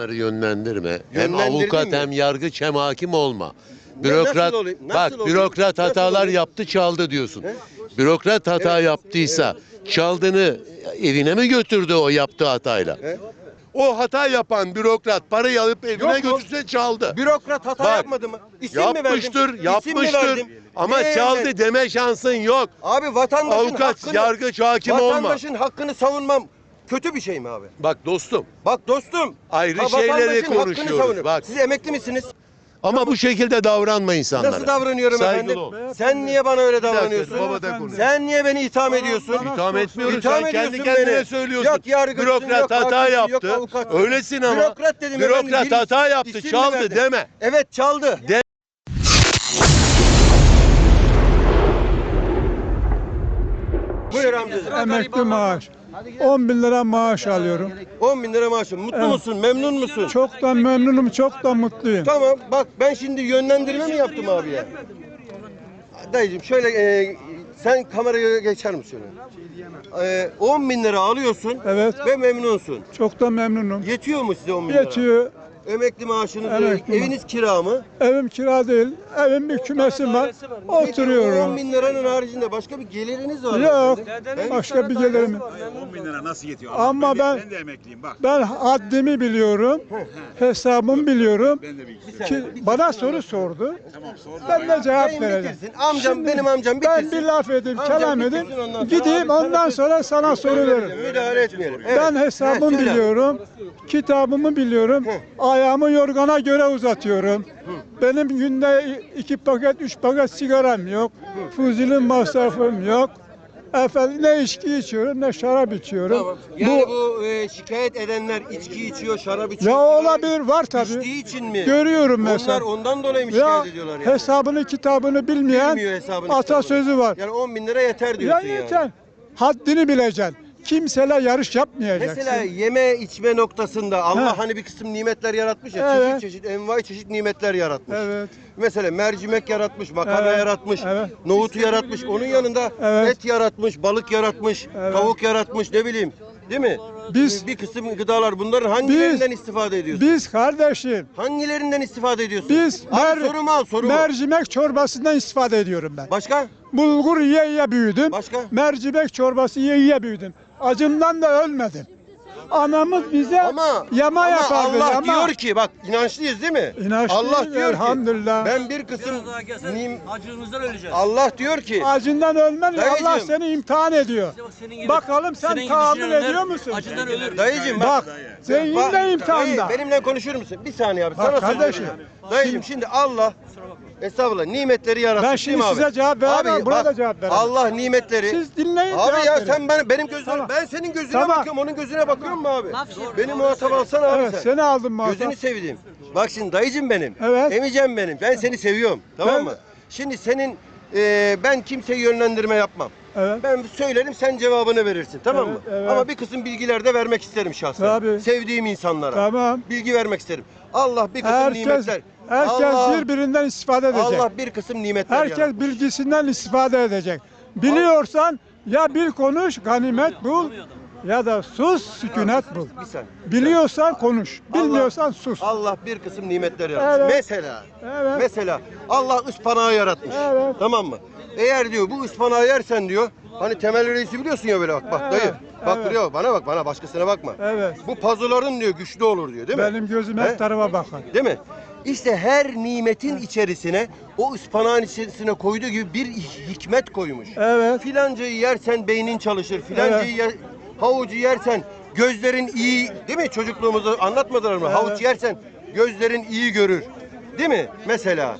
insanları yönlendirme. Hem Yönlendirdin avukat mi? hem yargıç hem hakim olma. Bürokrat nasıl olayım? Nasıl bak olayım? bürokrat Nasıl hatalar olayım? yaptı çaldı diyorsun. He? Bürokrat hata yaptıysa çaldığını evine mi götürdü o yaptığı hatayla? He? O hata yapan bürokrat parayı alıp evine Yok mu? götürse çaldı. Bürokrat hata Bak, yapmadı mı? İsim mi verdim? Yapmıştır, İsim mi yapmıştır. verdim? Ama Neye çaldı deme şansın yok. Abi vatandaşın Avukat, hakkını, yargıç, hakim olma. vatandaşın hakkını savunmam kötü bir şey mi abi? Bak dostum Bak dostum. Ayrı ha, şeyleri konuşuyoruz, bak. Siz emekli misiniz? ama bu şekilde davranma insanlara. Nasıl davranıyorum Saygılı efendim? ol. Sen niye bana öyle davranıyorsun? baba da. Sen niye beni itham ediyorsun? İtham etmiyoruz. İtham Sen kendi kendine beni. söylüyorsun. Yok yargıçsın, Bürokrat yok hata yok yaptı. avukatsın. Öylesin ama. Bürokrat dedim Bürokrat efendim, hata yaptı, çaldı deme. Evet çaldı. De- Buyur amcacığım. Emekli maaş. 10 bin lira maaş alıyorum. 10 bin lira maaşım. Mutlu Evet. musun? Memnun musun? Çok da memnunum, çok da mutluyum. Tamam bak ben şimdi yönlendirme mi yaptım abi ya? Dayıcım şöyle e, sen kameraya geçer misin? E, 10 bin lira alıyorsun Evet. ve memnunsun. Çok da memnunum. Yetiyor mu size 10 bin lira? Yetiyor. Emekli maaşınız, Emekli eviniz kira mı? Evim kira değil. Evim bir kümesim var. Peki, o 10 Oturuyorum. bin liranın haricinde başka bir geliriniz var mı? Yok. Başka bir gelirim. 10 bin lira nasıl yetiyor? Ama ben, ben- de, ben de emekliyim bak. Ben haddimi biliyorum. Hesabımı biliyorum. Ben de bir Ki bana soru sordu. Tamam sor. Ben de cevap Dayım vereceğim. bitirsin. Amcam Şimdi benim amcam Ben bitirsin. bir laf edeyim, Amcam kelam bitirsin, edeyim. ondan sonra Gideyim abi ondan sonra sana soru veririm. Müdahale etmeyelim. Evet. Ben hesabımı söyle. biliyorum, kitabımı biliyorum, ayağımı yorgana göre uzatıyorum. Benim günde iki paket, üç paket sigaram yok, fuzilim masrafım yok. Efendim ne içki içiyorum ne şarap içiyorum. Tamam. Yani Bu bu, e, şikayet edenler içki içiyor, şarap içiyor. ya olabilir var tabii. İçtiği için mi? Görüyorum Onlar mesela. ondan dolayı mı Ya şikayet ediyorlar yani? hesabını kitabını bilmeyen Bilmiyor hesabını, atasözü kitabını. var. Yani 10 bin lira yeter Ya diyorsun yani. yeter. Haddini bileceksin. Kimseyle yarış yapmayacaksın. Mesela yeme içme noktasında Allah Ha. hani bir kısım nimetler yaratmış ya Evet. çeşit çeşit envai çeşit nimetler yaratmış. Evet. Mesela mercimek yaratmış, makarna Evet. yaratmış, Evet. nohutu yaratmış. Onun yanında Evet. et yaratmış, balık yaratmış, Evet. tavuk yaratmış ne bileyim. Değil mi? Biz- bir kısım gıdalar bunların hangilerinden istifade ediyorsun? Biz kardeşim Hangilerinden istifade ediyorsun? Biz Abi mer- sorumu al sorumu. mercimek çorbasından istifade ediyorum ben. Başka? Bulgur yiye yiye büyüdüm. Başka? Mercimek çorbası yiye yiye büyüdüm. Acımdan da ölmedim. Anamız bize Ama, yama ama yapardı. Allah yama. diyor ki bak inançlıyız değil mi? İnançlıyız, Allah diyor elhamdülillah. ki ben bir kısım nim- Acınızdan öleceğiz. Allah diyor ki Acından ölmen Dayıcım. Allah seni imtihan ediyor. Bak senin gibi- Bakalım sen senin gibi tahammül düşünenler ediyor musun? Acından ölür. dayıcım bak. Bak zengin Bak, de imtihanda. dayı, benimle konuşur musun? Bir saniye abi. Bak sana kardeşim. Dayıcım şimdi Allah Estağfurullah nimetleri yaratmış Ben şimdi size cevap veremem, Abi, buna bak, da cevap veremem. Allah nimetleri Siz dinleyin Abi cevap ya verin. sen ben benim gözüme Tamam. ben senin gözüne Tamam. bakıyorum onun gözüne bakıyorum mu abi? Beni muhatap alsana abi Evet sen. seni aldım muhatap. Gözünü sevdiğim. Bak şimdi dayıcım benim. Evet. Emicem benim. Ben seni seviyorum. Tamam Ben- mı? Şimdi senin e, ben kimseyi yönlendirme yapmam. Evet. Ben söylerim sen cevabını verirsin tamam mı? Evet, evet. Ama bir kısım bilgiler de vermek isterim şahsen. Tabii. Sevdiğim insanlara. Tamam. Bilgi vermek isterim. Allah bir kısım Herkes, nimetler. Herkes Allah, birbirinden istifade edecek. Allah bir kısım nimetler Herkes yaratmış. bilgisinden istifade edecek. Biliyorsan ya bil konuş, ganimet bul ya da sus, sükunet bul. Bir saniye. Biliyorsan konuş, bilmiyorsan sus. Allah bir kısım nimetler yaratmış. Evet. Mesela Evet. Mesela Allah ıspanağı yaratmış. Evet. Tamam mı? Eğer diyor bu ıspanağı yersen diyor hani temel reisi biliyorsun ya böyle bak bak Evet, dayı. Bak evet. buraya bak, bana bak bana başkasına bakma. Evet. Bu pazuların diyor güçlü olur diyor değil mi? Benim gözüm He? hep tarafa bakar. Değil mi? İşte her nimetin içerisine o ıspanağın içerisine koyduğu gibi bir hikmet koymuş. Evet. Filancayı yersen beynin çalışır. Filancayı yer, havucu yersen gözlerin iyi değil mi? Çocukluğumuzda anlatmadılar mı? Evet. Havuç yersen gözlerin iyi görür. Değil mi? Mesela.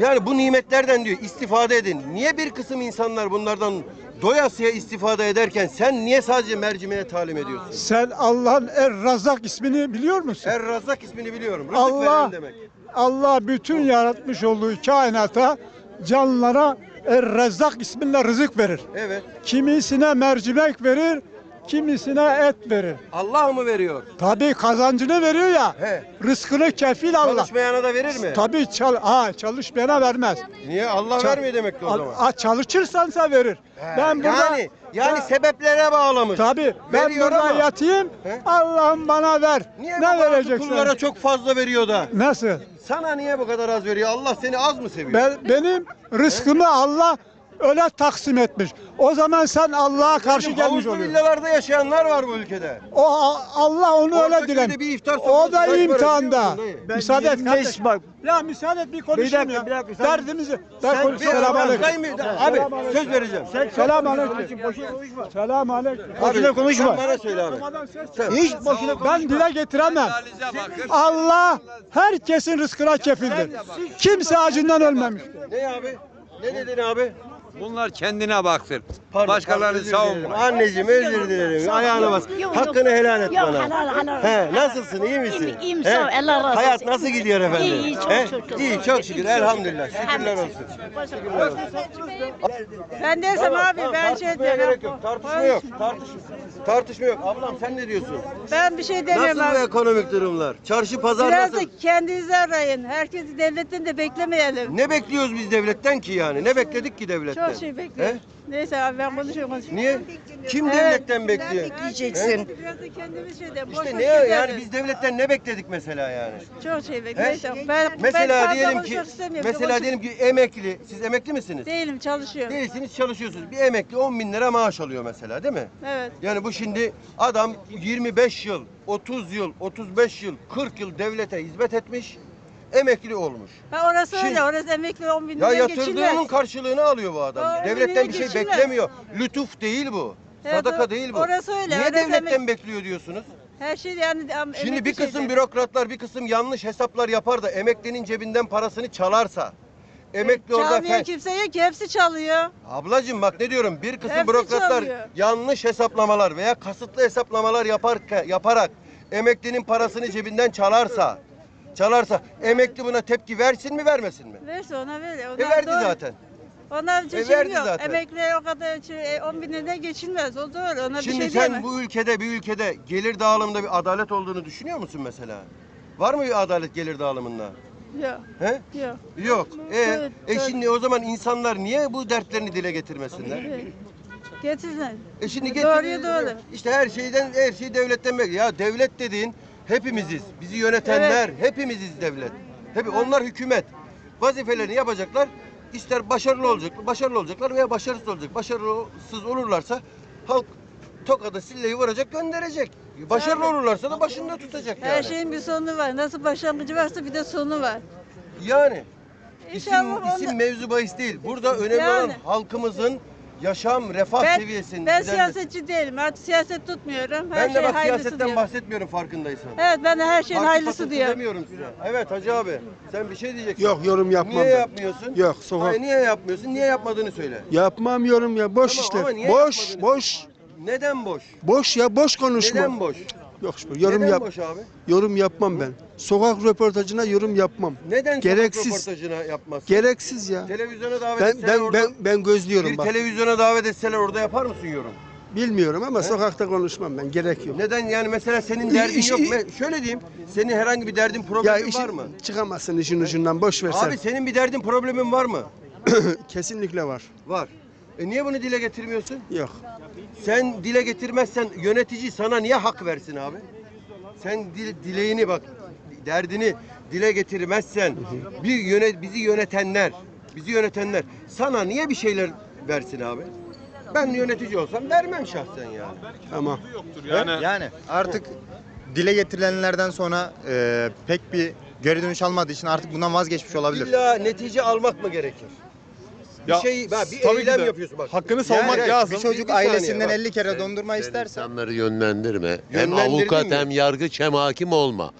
Yani bu nimetlerden diyor istifade edin. Niye bir kısım insanlar bunlardan doyasıya istifade ederken sen niye sadece mercimeğe talim ediyorsun? Sen Allah'ın Er-Razak ismini biliyor musun? Er Razak ismini biliyorum. Rızık Allah veren demek. Allah bütün yaratmış olduğu kainata canlılara Er-Rezzak isminle rızık verir. Evet. Kimisine mercimek verir, kimisine et verir. Allah mı veriyor? Tabii kazancını veriyor ya. He. Rızkını kefil Allah. Çalışmayana da verir mi? Tabii çal ha çalışmayana vermez. Niye? Allah Çal- vermiyor demek ki o zaman. Ha, çalışırsansa verir. He, ben burada yani Yani sebeplere bağlamış. Tabii ben Veriyor burada ama. yatayım. He? Allah'ım bana ver. Niye ne bazı vereceksin? kullara çok fazla veriyor da? Nasıl? Sana niye bu kadar az veriyor? Allah seni az mı seviyor? Ben, benim rızkımı Allah öyle taksim etmiş. O zaman sen Allah'a karşı Bizim gelmiş havuzlu oluyorsun. villalarda yaşayanlar var bu ülkede. O Allah onu öyle Ortaköy'de bir iftar O sofrası da kaç para imtihanda. biliyor musun dayı? Müsaade et 25 kardeş. bak. Ya müsaade et bir konuşayım dakika, ya. bir dakika, sen- Derdimizi. Ben konuş. Bir Selam Abi, aleyküm. abi söz vereceğim. Selam aleyküm. Selam aleyküm. Boşuna konuşma. Bana söyle abi. Hiç boşuna Ben dile getiremem. Allah herkesin rızkına kefildir. Kimse acından ölmemiş. Ne abi? Ne dedin abi? Bunlar kendine baksın. Pardon, Başkalarını özür dilerim. savunma. Anneciğim özür dilerim. Ayağına bas. Yok, Hakkını helal et Yok, bana. helal, helal. He, nasılsın? iyi misin? İyiyim, sağ ol, Allah razı olsun. Hayat nasıl gidiyor efendim? İyi, iyi, çok şükür. İyi, çok şükür. Elhamdülillah. Şükürler olsun. Ben desem Tamam, abi tamam, ben şey tartışmaya demem. gerek yok. Tartışma yok. Tartışma. Tartışma yok. Ablam sen ne diyorsun? Ben bir şey demem Nasıl bu abi. ekonomik durumlar? Çarşı pazar Biraz nasıl? da kendinizi arayın. Herkesi devletten de beklemeyelim. Ne bekliyoruz biz devletten ki yani? Ne bekledik ki devletten? Çok şey bekliyorum. He? Neyse abi ben konuşuyorum. konuşuyorum. Niye? Kim Evet. devletten bekliyor? Diyeceksin. Biraz da kendimiz şey de boş İşte boş ne yani gezeriz. biz devletten ne bekledik mesela yani? Çok şey. Neyse ben, ben Mesela fazla diyelim ki konuşmak istemiyorum. mesela diyelim ki emekli. Siz emekli misiniz? Değilim çalışıyorum. Değilsiniz çalışıyorsunuz. Bir emekli 10 bin lira maaş alıyor mesela değil mi? Evet. Yani bu şimdi adam 25 yıl, 30 yıl, 35 yıl, 40 yıl devlete hizmet etmiş, emekli olmuş. Ha orası Şimdi- öyle. Orası emekli 10 bin Ya yatırdığının geçilmez. karşılığını alıyor bu adam. Aa, Devletten bir şey geçilmez. beklemiyor. Lütuf değil bu. Evet, Sadaka o- değil bu. orası öyle, Niye orası devletten emek- bekliyor diyorsunuz? Her şey yani Şimdi bir kısım şeyde. bürokratlar bir kısım yanlış hesaplar yapar da emeklinin cebinden parasını çalarsa emekli orada Çalmayan fe- kimse yok ki hepsi çalıyor. Ablacım bak ne diyorum bir kısım Hepsi bürokratlar çalıyor. yanlış hesaplamalar veya kasıtlı hesaplamalar yapar yaparak emeklinin parasını cebinden çalarsa çalarsa emekli buna tepki versin mi vermesin mi? Verse ona ver. E Onlar verdi doğru. zaten. Onlar bir E, şey verdi yok. zaten. Emekli o kadar şey, e, 10 bin liraya geçilmez. O doğru. Ona Şimdi bir şey sen diyemem. bu ülkede bir ülkede gelir dağılımında bir adalet olduğunu düşünüyor musun mesela? Var mı bir adalet gelir dağılımında? Yok. He? Yok. Yok. E, Evet, e evet. şimdi o zaman insanlar niye bu dertlerini dile getirmesinler? Evet. Getirsin. E şimdi Doğruya getir- doğru. İşte her şeyden her şeyi devletten bekliyor. Ya devlet dediğin hepimiziz. Bizi yönetenler hepimiziz devlet. Hep onlar hükümet. Vazifelerini yapacaklar. İster başarılı olacak, başarılı olacaklar veya başarısız olacak. Başarısız olurlarsa halk tokada silleyi vuracak, gönderecek. Başarılı olurlarsa da başında tutacak yani. Her şeyin bir sonu var. Nasıl başlangıcı varsa bir de sonu var. Yani İnşallah isim onda- mevzu bahis değil. Burada önemli olan Yani. halkımızın yaşam, refah Ben, seviyesinin ben siyasetçi değilim. Artık siyaset tutmuyorum. Her Ben de şey bak hayırlısı siyasetten diyorum. bahsetmiyorum farkındaysan. Evet ben de her şeyin Parti hayırlısı diyorum. demiyorum size. Evet Hacı abi sen bir şey diyeceksin. Yok yorum yapmam Niye ben. yapmıyorsun? Yok, sokak- Hayır, niye yapmıyorsun? Niye yapmadığını söyle. Yapmam yorum ya boş Tamam, niye Boş boş. Neden boş? Boş ya boş konuşma. Neden boş? Yok yorum Neden yap. boş abi? Yorum yapmam ben. Sokak röportajına yorum yapmam. Neden Gereksiz. sokak röportajına yapmazsın? Gereksiz ya. Televizyona davet Ben etseler ben orada, ben ben gözlüyorum bir bak. televizyona davet etseler orada yapar mısın yorum? Bilmiyorum ama sokakta konuşmam ben. Gerek yok. Neden yani mesela senin İ- derdin iş- yok. i- Me- Şöyle diyeyim. Senin herhangi bir derdin Ya problemin var mı? çıkamazsın işin ucundan boş ver sen. Abi senin bir derdin problemin var mı? Kesinlikle var. Var. E niye bunu dile getirmiyorsun? Yok. Sen dile getirmezsen yönetici sana niye hak versin abi? Sen dil- dileğini bak derdini dile getirmezsen bir yönet bizi yönetenler bizi yönetenler sana niye bir şeyler versin abi? Ben yönetici olsam vermem şahsen yani. Tamam. Yani artık dile getirilenlerden sonra e, pek bir geri dönüş almadığı için artık bundan vazgeçmiş olabilir. İlla netice almak mı gerekir? Bir Ya, şey, bak, bir tabii ki eylem de. yapıyorsun bak. Hakkını savunmak Yani- lazım. Bir çocuk Bir saniye ailesinden bak. 50 kere dondurma Sen isterse insanları yönlendirme. Hem Yönlendirdin avukat mi? hem yargıç hem hakim olma.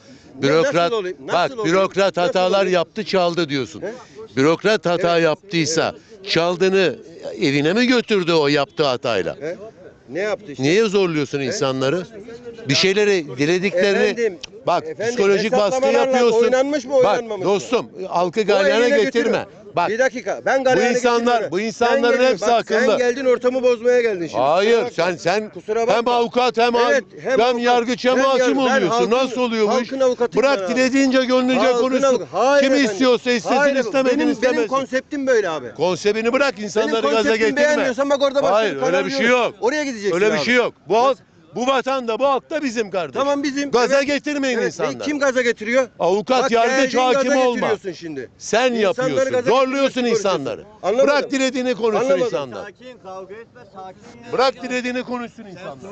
Bürokrat nasıl olayım? Nasıl bak olayım? bürokrat Nasıl hatalar olayım? yaptı çaldı diyorsun. He? Bürokrat hata yaptıysa çaldığını evine mi götürdü o yaptığı hatayla? He? Ne yaptı işte? Niye zorluyorsun insanları? Bir şeyleri dilediklerini Efendim, bak efendim, psikolojik baskı hesaplamalarla yapıyorsun. oynanmış mı, bak oynanmamış mı? dostum halkı O galyana eline getirme. götürür. Bak Bir dakika. Ben galeyana insanlar- getirmiyorum. bu insanların hepsi bak, akıllı. Sen geldin ortamı bozmaya geldin şimdi. hayır bakma. sen sen Kusura hem bakma. avukat hem, Evet, hem, hem avukat, yargıç hem hem hakim yargı- ben oluyorsun. halkın- Nasıl oluyormuş? halkın avukatıyım Bırak ben abi. dilediğince gönlünce Halkın konuşsun. Hayır Kim efendim. istiyorsa istesin Hayır, benim, istemesin. Benim konseptim böyle abi. Konseptini bırak Benim insanları gaza konseptimi getirme. beğenmiyorsan bak orada başka Hayır kanal öyle bir şey yok. Oraya gideceksin Öyle bir abi. şey yok. Bu halk bu vatanda bu halk da bizim kardeşim. Tamam bizim. Gaza Evet. getirmeyin Evet, insanları. Kim gaza getiriyor? Avukat, Bak, yargıç, hakim olma. getiriyorsun şimdi. Sen İnsanları yapıyorsun. Zorluyorsun insanları. Anlamadım. Bırak dilediğini konuşsun Anlamadım. insanlar. Bırak dilediğini konuşsun insanlar.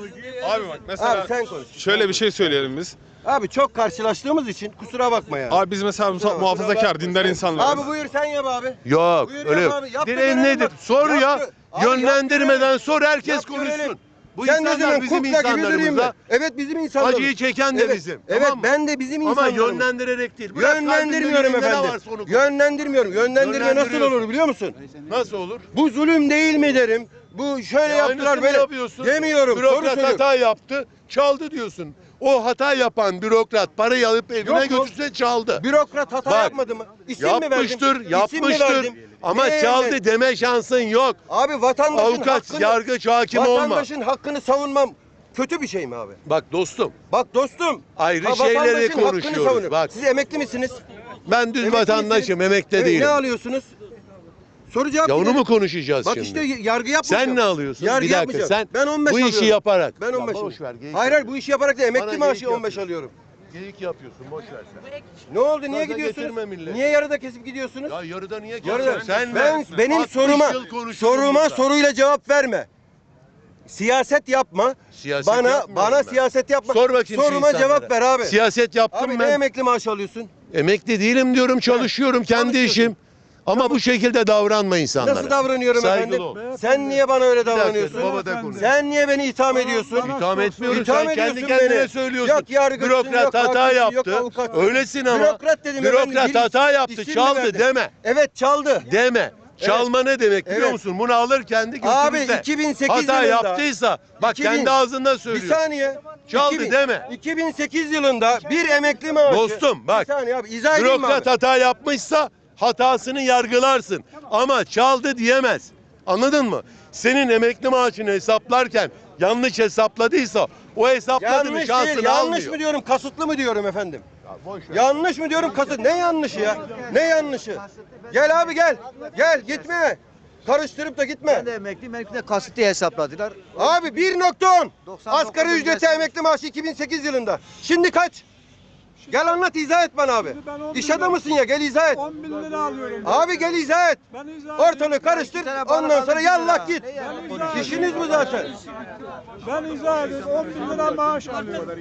Abi bak mesela Abi sen konuş. şöyle bir şey söyleyelim biz. Abi çok karşılaştığımız için kusura bakma ya. Abi biz mesela Kusura bakma. muhafazakar, dindar insanlarız. Abi buyur sen yap abi. Yok Buyur öyle yap yok. abi, yap da Dileğin görelim nedir? Sor Yap ya. Abi Yönlendirmeden yap sor herkes Yap görelim. konuşsun. Bu insanlar bizim kukla gibi durayım insanlarımıza. mı? Evet bizim insanlarımız. Acıyı çeken de evet, bizim. Evet tamam mı? ben de bizim Ama insanlarımız. yönlendirerek değil. Bırak Yönlendirmiyorum kalbinde ne efendim. varsa onu konuş. Yönlendirmiyorum. Yönlendirme nasıl Yönlendiriyorsun. olur biliyor musun? Nasıl olur? Bu zulüm değil mi derim. Bu şöyle E, yaptılar aynısını böyle. yapıyorsun. Demiyorum. Doğru Bürokrat hata yaptı, çaldı diyorsun. O hata yapan bürokrat parayı alıp evine Yok mu? götürse çaldı. Bürokrat hata Bak, yapmadı mı? İsim mi verdim? Yapmıştır, İsim mi yapmıştır. verdim? Ama Neye çaldı deme şansın yok. Abi vatandaşın Avukat, hakkını, yargıç, hakim olma. vatandaşın hakkını savunmam kötü bir şey mi abi? Bak dostum, Bak dostum. Ayrı şeyleri vatandaşın hakkını konuşuyoruz, savunuyorum. bak. Siz emekli misiniz? ben düz Emekli vatandaşım, misiniz? emekli Evet, değilim. Ne alıyorsunuz? Soru cevap Ya onu mu konuşacağız Bak şimdi? işte yargı yapmayacağım. Sen ne alıyorsun? Yargı bir dakika yapmayacağım. sen ben 15 bu işi alıyorum. yaparak. Ben Ya 15 boş alıyorum. ver, Hayır hayır bu işi yaparak da emekli Bana maaşı geyik 15 yapıyorsun. alıyorum. Geyik yapıyorsun boş ver sen. Ne oldu? Niye Gaza gidiyorsunuz? Niye yarıda kesip gidiyorsunuz? Ya yarıda niye Yarıda. kesiyorsun? Sen ben benim 60 soruma soruma burada. soruyla cevap verme. Siyaset yapma. Siyaset bana bana ben. siyaset yapma. Sor bakayım Soruma insanlara. cevap ver abi. Siyaset yaptım abi ne ben. emekli maaşı alıyorsun? Emekli değilim diyorum, çalışıyorum kendi işim. Ama bu şekilde davranma insanlara. Nasıl davranıyorum Saygılı efendim? ol. Sen niye bana öyle Bir davranıyorsun? baba da konuş. Sen niye beni itham ediyorsun? İtham etmiyoruz. İtham Sen kendi ediyorsun kendine beni. söylüyorsun. Yok yargıçsın, Bürokrat yok hata hakimsin, yok yaptı. avukatsın. Öylesin ama. Bürokrat dedim efendim, Bürokrat bir hata yaptı. isim mi Çaldı deme. Evet çaldı. Deme. Çalma ne demek biliyor Evet. musun? Bunu alır kendi Abi götürürse. 2008 Hata yılında yaptıysa bak 2000 kendi ağzından Bir söylüyor. saniye. Çaldı deme. 2008 yılında bir emekli maaşı. Dostum, bak. Bir saniye abi izah edeyim mi Bürokrat abi? hata yapmışsa hatasını yargılarsın. Ama çaldı diyemez. Anladın mı? Senin emekli maaşını hesaplarken yanlış hesapladıysa o hesapladı mı Yanlış değil, şansını yanlış almıyor. mı diyorum, kasıtlı mı diyorum efendim? Yanlış mı diyorum, kasıt? Ne yanlışı ya? Ne yanlışı? Gel abi gel. Gel gitme. Karıştırıp da gitme. Ben de emekliyim. Benimki de kasıtlı hesapladılar. Abi 1.10. 99 Asgari ücreti emekli maaşı 2008 yılında. Şimdi kaç? Gel anlat izah et bana abi. İş adamısın ya gel izah et. 10 bin lira alıyorum. Abi gel izah et. Ben izah Ortalığı karıştır. Ondan sonra yallah git. İşiniz bu zaten. Ben izah edeyim. 10 bin lira maaş alıyorum.